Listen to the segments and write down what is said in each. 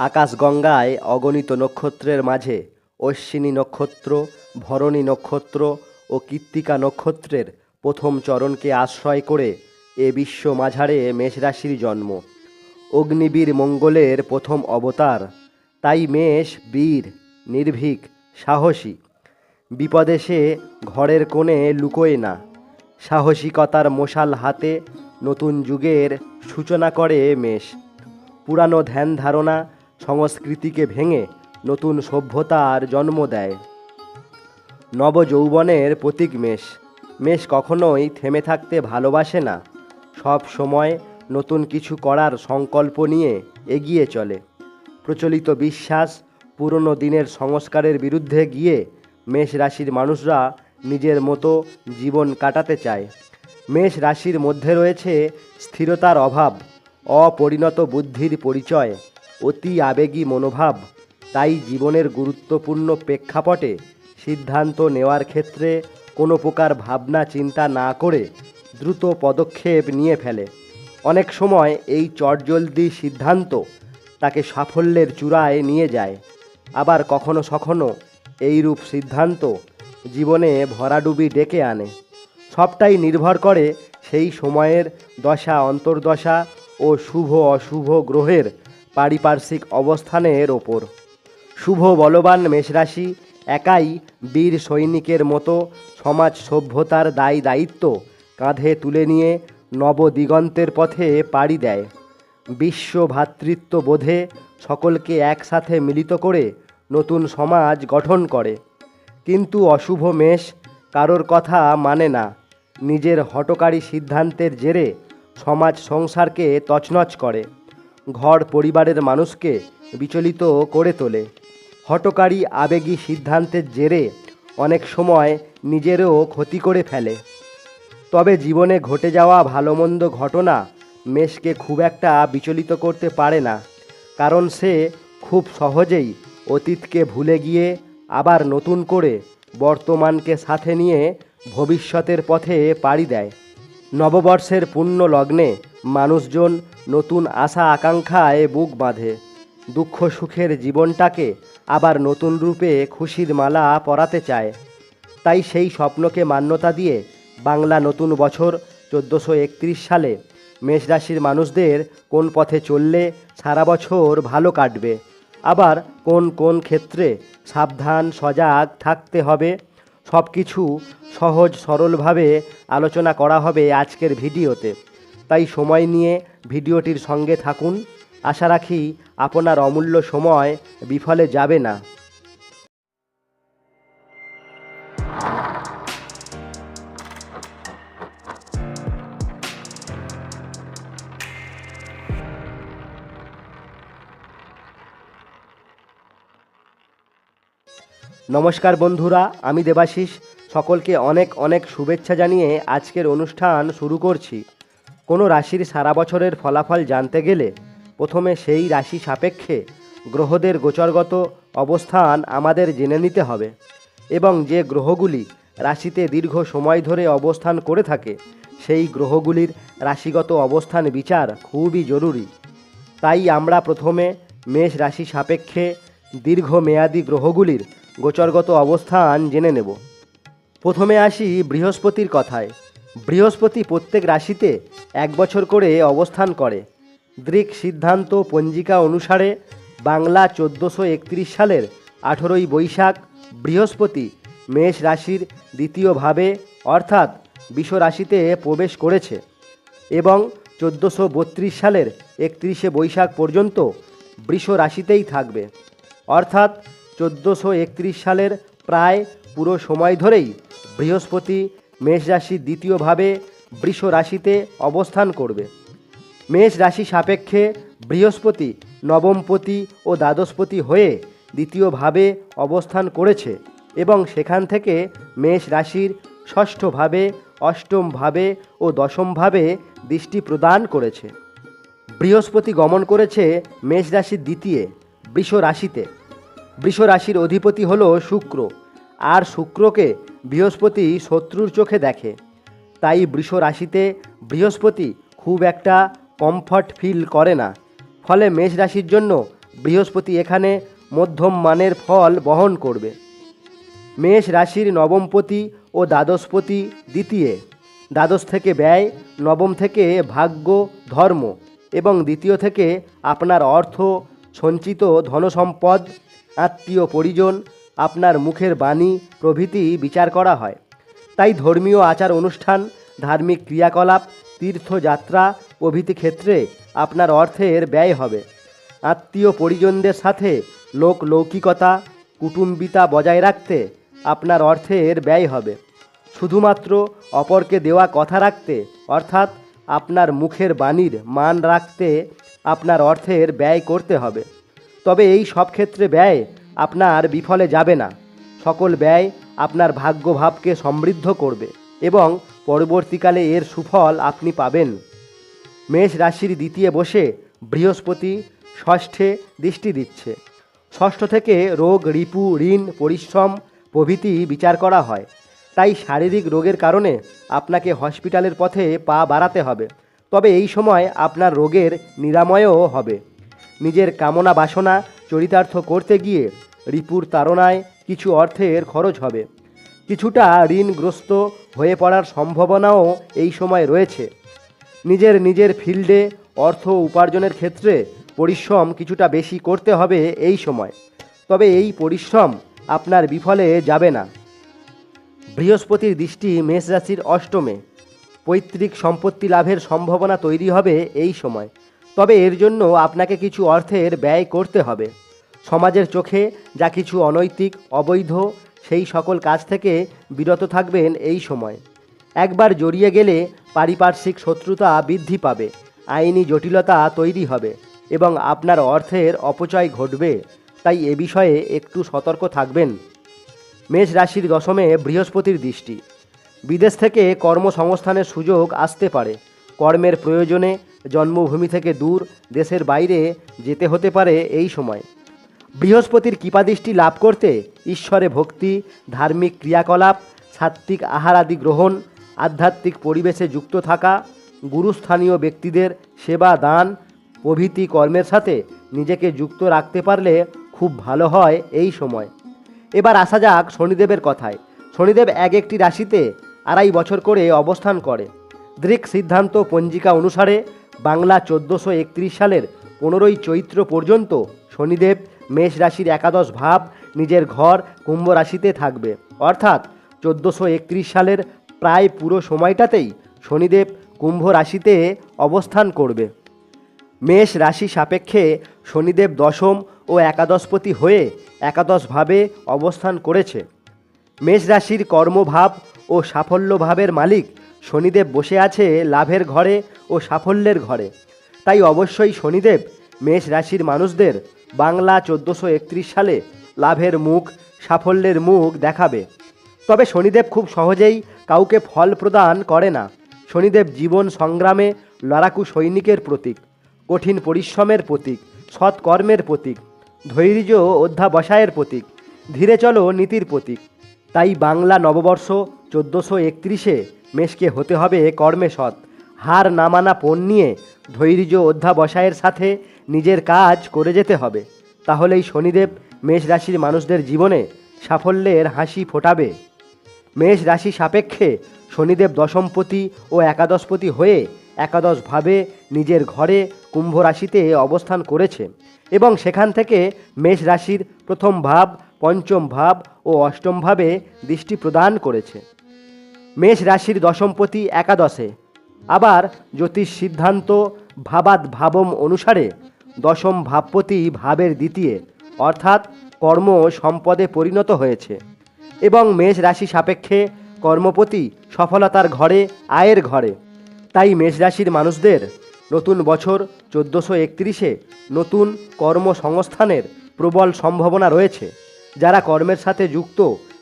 আকাশগঙ্গায় অগণিত নক্ষত্রের মাঝে অশ্বিনী নক্ষত্র, ভরণী নক্ষত্র ও কৃত্তিকা নক্ষত্রের প্রথম চরণকে আশ্রয় করে এ বিশ্ব মাঝারে মেষরাশির জন্ম। অগ্নিবীর মঙ্গলের প্রথম অবতার। তাই মেষ, বীর, নির্ভীক, সাহসী। বিপদে সে ঘরের কোণে লুকোয় না। সাহসিকতার মশাল হাতে নতুন যুগের সূচনা করে মেষ। পুরানো ধ্যান ধারণা সংস্কৃতিকে ভেঙে নতুন সভ্যতার জন্ম দেয়। নবযৌবনের প্রতীক মেষ। মেষ কখনোই থেমে থাকতে ভালোবাসে না। সব সময় নতুন কিছু করার সংকল্প নিয়ে এগিয়ে চলে। প্রচলিত বিশ্বাস পুরনো দিনের সংস্কারের বিরুদ্ধে গিয়ে মেষ রাশির মানুষরা নিজের মতো জীবন কাটাতে চায়। মেষ রাশির মধ্যে রয়েছে স্থিরতার অভাব, অপরিণত বুদ্ধির পরিচয় অতি আবেগী মনোভাব, তাই জীবনের গুরুত্বপূর্ণ প্রেক্ষাপটে সিদ্ধান্ত নেওয়ার ক্ষেত্রে কোনো প্রকার ভাবনা চিন্তা না করে দ্রুত পদক্ষেপ নিয়ে ফেলে। অনেক সময় এই চটজলদি সিদ্ধান্ত তাকে সাফল্যের চূড়ায় নিয়ে যায়। আবার কখনো সখনো এইরূপ সিদ্ধান্ত জীবনে ভরাডুবি ডেকে আনে। সবটাই নির্ভর করে সেই সময়ের দশা, অন্তর্দশা ও শুভ অশুভ গ্রহের পারিপার্শ্বিক অবস্থানের ওপর। শুভ বলবান মেষরাশি, একাই বীর সৈনিকের মতো সমাজ সভ্যতার দায় দায়িত্ব কাঁধে তুলে নিয়ে নবদিগন্তের পথে পাড়ি দেয়। বিশ্ব ভ্রাতৃত্ব বোধে সকলকে একসাথে মিলিত করে নতুন সমাজ গঠন করে। কিন্তু অশুভ মেষ কারোর কথা মানে না। নিজের হটকারী সিদ্ধান্তের জেরে সমাজ সংসারকে তছনছ করে। ঘর পরিবারের মানুষকে বিচলিত করে তোলে। হটকারী আবেগী সিদ্ধান্তের জেরে অনেক সময় নিজেরও ক্ষতি করে ফেলে। তবে জীবনে ঘটে যাওয়া ভালো মন্দ ঘটনা মেষকে খুব একটা বিচলিত করতে পারে না, কারণ সে খুব সহজেই অতীতকে ভুলে গিয়ে আবার নতুন করে বর্তমানকে সাথে নিয়ে ভবিষ্যতের পথে পাড়ি দেয়। নববর্ষের পূর্ণ লগ্নে মানুষজন নতুন আশা আকাঙ্ক্ষায় বুক বাঁধে। দুঃখ সুখের জীবনটাকে আবার নতুন রূপে খুশির মালা পরাতে চায়। তাই সেই স্বপ্নকে মান্যতা দিয়ে বাংলা নতুন বছর চোদ্দোশো সালে মেষ রাশির মানুষদের কোন পথে চললে সারা বছর ভালো কাটবে? আবার কোন কোন ক্ষেত্রে সাবধান, সজাগ থাকতে হবে? সব কিছু সহজ, সরলভাবে আলোচনা করা হবে আজকের ভিডিওতে। তাই সময় নিয়ে ভিডিওটির সঙ্গে থাকুন। আশা রাখি আপনার অমূল্য সময় বিফলে যাবে না। নমস্কার বন্ধুরা, আমি দেবাশিস। সকলকে অনেক অনেক শুভেচ্ছা জানিয়ে আজকের অনুষ্ঠান শুরু করছি। কোনো রাশির সারা বছরের ফলাফল জানতে গেলে প্রথমে সেই রাশি সাপেক্ষে গ্রহদের গোচরগত অবস্থান আমাদের জেনে নিতে হবে এবং যে গ্রহগুলি রাশিতে দীর্ঘ সময় ধরে অবস্থান করে থাকে, সেই গ্রহগুলির রাশিগত অবস্থান বিচার খুবই জরুরি। তাই আমরা প্রথমে মেষ রাশি সাপেক্ষে দীর্ঘমেয়াদী গ্রহগুলির গোচরগত অবস্থান জেনে নেব। প্রথমে আসি বৃহস্পতির কথায়। বৃহস্পতি প্রত্যেক রাশিতে এক বছর করে অবস্থান করে। দৃক সিদ্ধান্ত পঞ্জিকা অনুসারে বাংলা চোদ্দোশো একত্রিশ সালের আঠেরোই বৈশাখ বৃহস্পতি মেষ রাশির দ্বিতীয়ভাবে অর্থাৎ বিষ রাশিতে প্রবেশ করেছে এবং চোদ্দোশো বত্রিশ সালের একত্রিশে বৈশাখ পর্যন্ত বৃষ রাশিতেই থাকবে। অর্থাৎ চোদ্দোশো সালের প্রায় পুরো সময় ধরেই বৃহস্পতি মেষ রাশির দ্বিতীয়ভাবে বৃষ রাশিতে অবস্থান করবে। মেষ রাশি সাপেক্ষে বৃহস্পতি নবমপতি ও দ্বাদশপতি হয়ে দ্বিতীয়ভাবে অবস্থান করেছে এবং সেখান থেকে মেষ রাশির ষষ্ঠভাবে, অষ্টমভাবে ও দশমভাবে দৃষ্টি প্রদান করেছে। বৃহস্পতি গমন করেছে মেষ রাশির দ্বিতীয় বৃষ রাশিতে। বৃষ রাশির অধিপতি হল শুক্র, আর শুক্রকে বৃহস্পতি শত্রুর চোখে দেখে। তাই বৃষ রাশিতে বৃহস্পতি খুব একটা কমফর্ট ফিল করে না। ফলে মেষ রাশির জন্য বৃহস্পতি এখানে মধ্যম মানের ফল বহন করবে। মেষ রাশির নবমপতি ও দ্বাদশপতি দ্বিতীয়। দ্বাদশ থেকে ব্যয়, নবম থেকে ভাগ্য, ধর্ম এবং দ্বিতীয় থেকে আপনার অর্থ, সঞ্চিত ধনসম্পদ আত্মীয় পরিজন, আপনার মুখের বাণী, প্রভৃতি বিচার করা হয়। তাই ধর্মীয় আচার অনুষ্ঠান, ধার্মিক ক্রিয়াকলাপ, তীর্থযাত্রা প্রভৃতি ক্ষেত্রে আপনার অর্থের ব্যয় হবে। আত্মীয় পরিজনদের সাথে লোক লৌকিকতা, কুটুম্বিতা বজায় রাখতে আপনার অর্থের ব্যয় হবে। শুধুমাত্র অপরকে দেওয়া কথা রাখতে, অর্থাৎ আপনার মুখের বাণীর মান রাখতে আপনার অর্থের ব্যয় করতে হবে। তবে এই সব ক্ষেত্রে ব্যয় আপনার বিফলে যাবে না। সকল ব্যয় আপনার ভাগ্যভাবকে সমৃদ্ধ করবে এবং পরবর্তীকালে এর সুফল আপনি পাবেন। মেষ রাশির দ্বিতীয় বসে বৃহস্পতি ষষ্ঠে দৃষ্টি দিচ্ছে। ষষ্ঠ থেকে রোগ, রিপু, ঋণ, পরিশ্রম প্রভৃতি বিচার করা হয়। তাই শারীরিক রোগের কারণে আপনাকে হসপিটালের পথে পা বাড়াতে হবে। তবে এই সময় আপনার রোগের নিরাময়ও হবে। নিজের কামনা বাসনা চরিতার্থ করতে গিয়ে রিপুর তাড়নায় কিছু অর্থের খরচ হবে। কিছুটা ঋণগ্রস্ত হয়ে পড়ার সম্ভাবনাও এই সময় রয়েছে। নিজের নিজের ফিল্ডে অর্থ উপার্জনের ক্ষেত্রে পরিশ্রম কিছুটা বেশি করতে হবে এই সময়। তবে এই পরিশ্রম আপনার বিফলে যাবে না। বৃহস্পতির দৃষ্টি মেষ রাশির অষ্টমে। পৈতৃক সম্পত্তি লাভের সম্ভাবনা তৈরি হবে এই সময়। তবে এর জন্য আপনাকে কিছু অর্থের ব্যয় করতে হবে। সমাজের চোখে যা কিছু অনৈতিক, অবৈধ, সেই সকল কাজ থেকে বিরত থাকবেন এই সময়। একবার জড়িয়ে গেলে পারিপার্শ্বিক শত্রুতা বৃদ্ধি পাবে, আইনি জটিলতা তৈরি হবে এবং আপনার অর্থের অপচয় ঘটবে। তাই এ বিষয়ে একটু সতর্ক থাকবেন। মেষ রাশির দশমে বৃহস্পতির দৃষ্টি। বিদেশ থেকে কর্মসংস্থানের সুযোগ আসতে পারে। কর্মের প্রয়োজনে জন্মভূমি থেকে দূর দেশের বাইরে যেতে হতে পারে এই সময়। বৃহস্পতির কৃপাদৃষ্টি লাভ করতে ঈশ্বরে ভক্তি, ধার্মিক ক্রিয়াকলাপ, সাত্ত্বিক আহার আদি গ্রহণ, আধ্যাত্মিক পরিবেশে যুক্ত থাকা, গুরুস্থানীয় ব্যক্তিদের সেবা, দান, প্রভৃতি কর্মের সাথে নিজেকে যুক্ত রাখতে পারলে খুব ভালো হয় এই সময়। এবার আসা যাক শনিদেবের কথায়। শনিদেব এক একটি রাশিতে আড়াই বছর করে অবস্থান করে। দৃক সিদ্ধান্ত পঞ্জিকা অনুসারে বাংলা চোদ্দোশো একত্রিশ সালের পনেরোই চৈত্র পর্যন্ত শনিদেব মেষ রাশির একাদশ ভাব নিজের ঘর কুম্ভ রাশিতে থাকবে। অর্থাৎ চোদ্দোশো একত্রিশ সালের প্রায় পুরো সময়টাতেই শনিদেব কুম্ভ রাশিতে অবস্থান করবে। মেষ রাশি সাপেক্ষে শনিদেব দশম ও একাদশপতি হয়ে একাদশভাবে অবস্থান করেছে। মেষ রাশির কর্মভাব ও সাফল্যভাবের মালিক শনিদেব বসে আছে লাভের ঘরে ও সাফল্যের ঘরে। তাই অবশ্যই শনিদেব মেষ রাশির মানুষদের বাংলা চোদ্দোশো সালে লাভের মুখ, সাফল্যের মুখ দেখাবে। তবে শনিদেব খুব সহজেই কাউকে ফল প্রদান করে না। শনিদেব জীবন সংগ্রামে লড়াকু সৈনিকের প্রতীক, কঠিন পরিশ্রমের প্রতীক সৎকর্মের প্রতীক, ধৈর্য অধ্যাবসায়ের প্রতীক, ধীরে চলো নীতির প্রতীক। তাই বাংলা নববর্ষ চোদ্দোশো একত্রিশে মেষকে হতে হবে কর্মে সৎ। হার না মানা পণ নিয়ে ধৈর্য অধ্যাবসায়ের সাথে নিজের কাজ করে যেতে হবে। তাহলেই শনিদেব মেষ রাশির মানুষদের জীবনে সাফল্যের হাসি ফোটাবে। মেষ রাশি সাপেক্ষে শনিদেব দশমপতি ও একাদশপতি হয়ে একাদশভাবে নিজের ঘরে কুম্ভ রাশিতে অবস্থান করেছে এবং সেখান থেকে মেষ রাশির প্রথম ভাব, পঞ্চম ভাব ও অষ্টম ভাবে দৃষ্টি প্রদান করেছে। মেষ রাশির দশমপতি একাদশে। আবার জ্যোতিষ সিদ্ধান্ত ভাবাদ ভাবম অনুসারে দশম ভাবপতি ভাবের দ্বিতীয়, অর্থাৎ কর্ম সম্পদে পরিণত হয়েছে। এবং মেষ রাশি সাপেক্ষে কর্মপতি সফলতার ঘরে, আয়ের ঘরে। তাই মেষ রাশির মানুষদের নতুন বছর চোদ্দোশো একত্রিশে নতুন কর্মসংস্থানের প্রবল সম্ভাবনা রয়েছে। যারা কর্মের সাথে যুক্ত,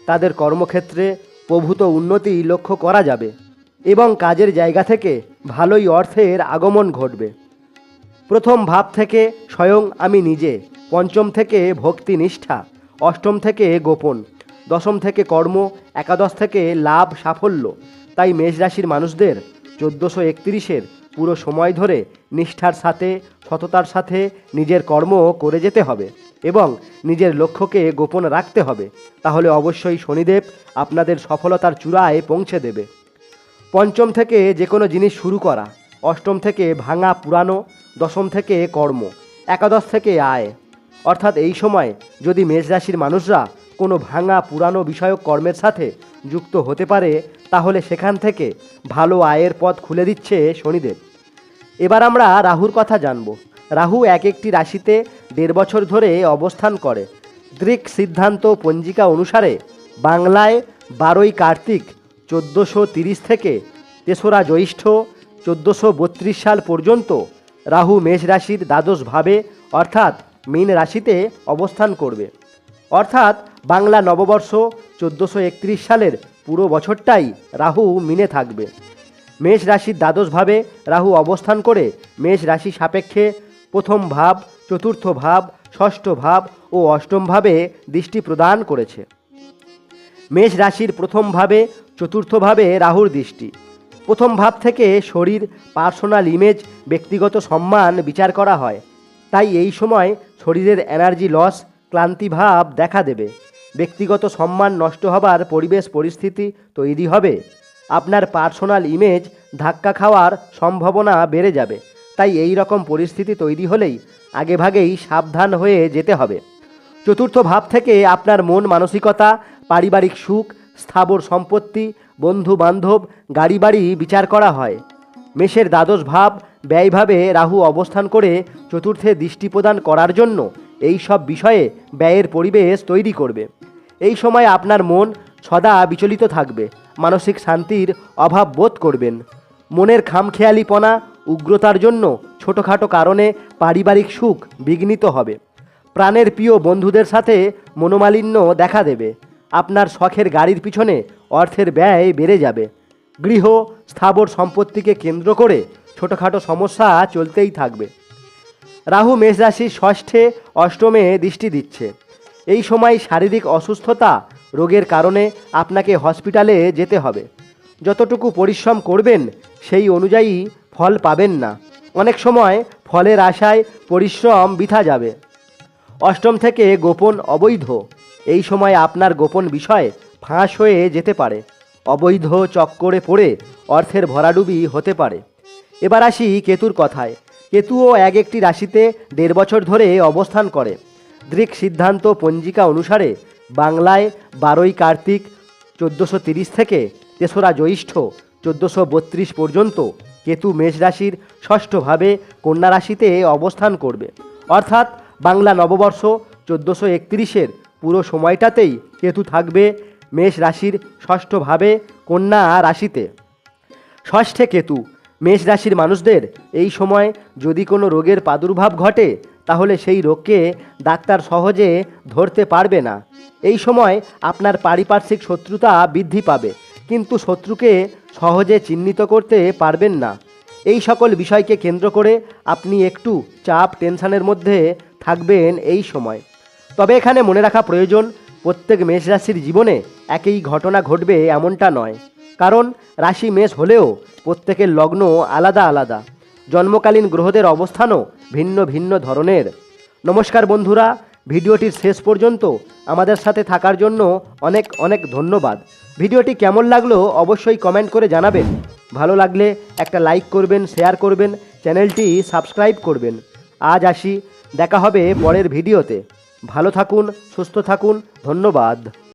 তাদের কর্মক্ষেত্রে প্রভূত উন্নতি লক্ষ্য করা যাবে এবং কাজের জায়গা থেকে ভালোই অর্থের আগমন ঘটবে। প্রথম ভাব থেকে স্বয়ং আমি নিজে, পঞ্চম থেকে ভক্তি নিষ্ঠা অষ্টম থেকে গোপন, দশম থেকে কর্ম, একাদশ থেকে লাভ, সাফল্য। তাই মেষ রাশির মানুষদের চোদ্দোশো একত্রিশের পুরো সময় ধরে নিষ্ঠার সাথে, সততার সাথে নিজের কর্ম করে যেতে হবে। এবং নিজের লক্ষ্যকে গোপন রাখতে হবে, তাহলে অবশ্যই শনিদেব আপনাদের সফলতার চূড়ায় পৌঁছে দেবে। পঞ্চম থেকে যে কোনো জিনিস শুরু করা, অষ্টম থেকে ভাঙা পুরানো, দশম থেকে কর্ম, একাদশ থেকে আয়। অর্থাৎ এই সময় যদি মেষ রাশির মানুষরা কোনো ভাঙা পুরানো বিষয়ক কর্মের সাথে যুক্ত হতে পারে, তাহলে সেখান থেকে ভালো আয়ের পথ খুলে দিচ্ছে শনিদেব। এবার আমরা রাহুর কথা জানব। রাহু এক একটি রাশিতে দেড় বছর ধরে অবস্থান করে। দৃক সিদ্ধান্ত পঞ্জিকা অনুসারে বাংলায় বারোই কার্তিক চোদ্দোশো তিরিশ থেকে তেসরা জ্যৈষ্ঠ চোদ্দোশো বত্রিশ সাল পর্যন্ত রাহু মেষ রাশির দ্বাদশ ভাবে অর্থাৎ মীন রাশিতে অবস্থান করবে। অর্থাৎ বাংলা নববর্ষ চোদ্দোশো একত্রিশ সালের পুরো বছরটাই রাহু মিনে থাকবে। মেষ রাশির দ্বাদশভাবে রাহু অবস্থান করে মেষ রাশি সাপেক্ষে প্রথম ভাব, চতুর্থ ভাব, ষষ্ঠ ভাব ও অষ্টম ভাবে দৃষ্টি প্রদান করেছে। মেষ রাশির প্রথম ভাবে চতুর্থভাবে রাহুর দৃষ্টি। প্রথম ভাব থেকে শরীর, পার্সোনাল ইমেজ ব্যক্তিগত সম্মান বিচার করা হয়। তাই এই সময় শরীরের এনার্জি লস ক্লান্তি ভাব দেখা দেবে। ব্যক্তিগত সম্মান নষ্ট হবার পরিবেশ পরিস্থিতি তৈরি হবে। আপনার পার্সোনাল ইমেজ ধাক্কা খাওয়ার সম্ভাবনা বেড়ে যাবে। তাই এই রকম পরিস্থিতি তৈরি হলেই আগেভাগেই সাবধান হয়ে যেতে হবে। চতুর্থ ভাব থেকে আপনার মন মানসিকতা, পারিবারিক সুখ, স্থাবর সম্পত্তি বন্ধু বান্ধব গাড়ি বাড়ি বিচার করা হয়। মেষের দ্বাদশ ভাব ব্যয়ভাবে রাহু অবস্থান করে চতুর্থে দৃষ্টি প্রদান করার জন্য এই সব বিষয়ে ব্যয়ের পরিবেশ তৈরি করবে। এই সময় আপনার মন সদা বিচলিত থাকবে, মানসিক শান্তির অভাব বোধ করবেন। মনের খামখেয়ালিপনা উগ্রতার জন্য ছোটোখাটো কারণে পারিবারিক সুখ বিঘ্নিত হবে। প্রাণের প্রিয় বন্ধুদের সাথে মনোমালিন্য দেখা দেবে। আপনার শখের গাড়ির পিছনে অর্থের ব্যয় বেড়ে যাবে। গৃহ, স্থাবর সম্পত্তিকে কেন্দ্র করে ছোটোখাটো সমস্যা চলতেই থাকবে। রাহু মেষ রাশির ষষ্ঠে অষ্টমে দৃষ্টি দিচ্ছে। এই সময় শারীরিক অসুস্থতা রোগের কারণে আপনাকে হসপিটালে যেতে হবে। যতটুকু পরিশ্রম করবেন সেই অনুযায়ী ফল পাবেন না। অনেক সময় ফলের আশায় পরিশ্রম বৃথা যাবে। অষ্টম থেকে গোপন অবৈধ। এই সময় আপনার গোপন বিষয় ফাঁস হয়ে যেতে পারে। অবৈধ চক্করে পড়ে অর্থের ভরাডুবি হতে পারে। এবার আসি কেতুর কথায়। কেতুও এক একটি রাশিতে দেড় বছর ধরে অবস্থান করে। দৃক সিদ্ধান্ত পঞ্জিকা অনুসারে বাংলায় বারোই কার্তিক চোদ্দোশো থেকে তেসরা জ্যৈষ্ঠ চোদ্দোশো পর্যন্ত কেতু মেষ রাশির ষষ্ঠভাবে কন্যা রাশিতে অবস্থান করবে। অর্থাৎ বাংলা নববর্ষ চোদ্দোশো একত্রিশের পুরো সময়টাতেই কেতু থাকবে মেষ রাশির ষষ্ঠভাবে কন্যা রাশিতে। ষষ্ঠে কেতু, মেষ রাশির মানুষদের এই সময় যদি কোনো রোগের প্রাদুর্ভাব ঘটে, তাহলে সেই রোগকে ডাক্তার সহজে ধরতে পারবে না। এই সময় আপনার পারিপার্শ্বিক শত্রুতা বৃদ্ধি পাবে। কিন্তু শত্রুকে সহজে চিহ্নিত করতে পারবেন না। এই সকল বিষয়কে কেন্দ্র করে আপনি একটু চাপ, টেনশনের মধ্যে থাকবেন এই সময়। তবে এখানে মনে রাখা প্রয়োজন, প্রত্যেক মেষ রাশির জীবনে একই ঘটনা ঘটবে এমনটা নয়। কারণ রাশি মেষ হলেও প্রত্যেকের লগ্ন আলাদা আলাদা। জন্মকালীন গ্রহদের অবস্থানও ভিন্ন ভিন্ন ধরনের। নমস্কার বন্ধুরা, ভিডিওটির শেষ পর্যন্ত আমাদের সাথে থাকার জন্য অনেক অনেক ধন্যবাদ। ভিডিওটি কেমন লাগল অবশ্যই কমেন্ট করে জানাবেন। ভালো লাগলে একটা লাইক করবেন শেয়ার করবেন, চ্যানেলটি সাবস্ক্রাইব করবেন। আজ আসি, দেখা হবে পরের ভিডিওতে। ভালো থাকুন, সুস্থ থাকুন, ধন্যবাদ।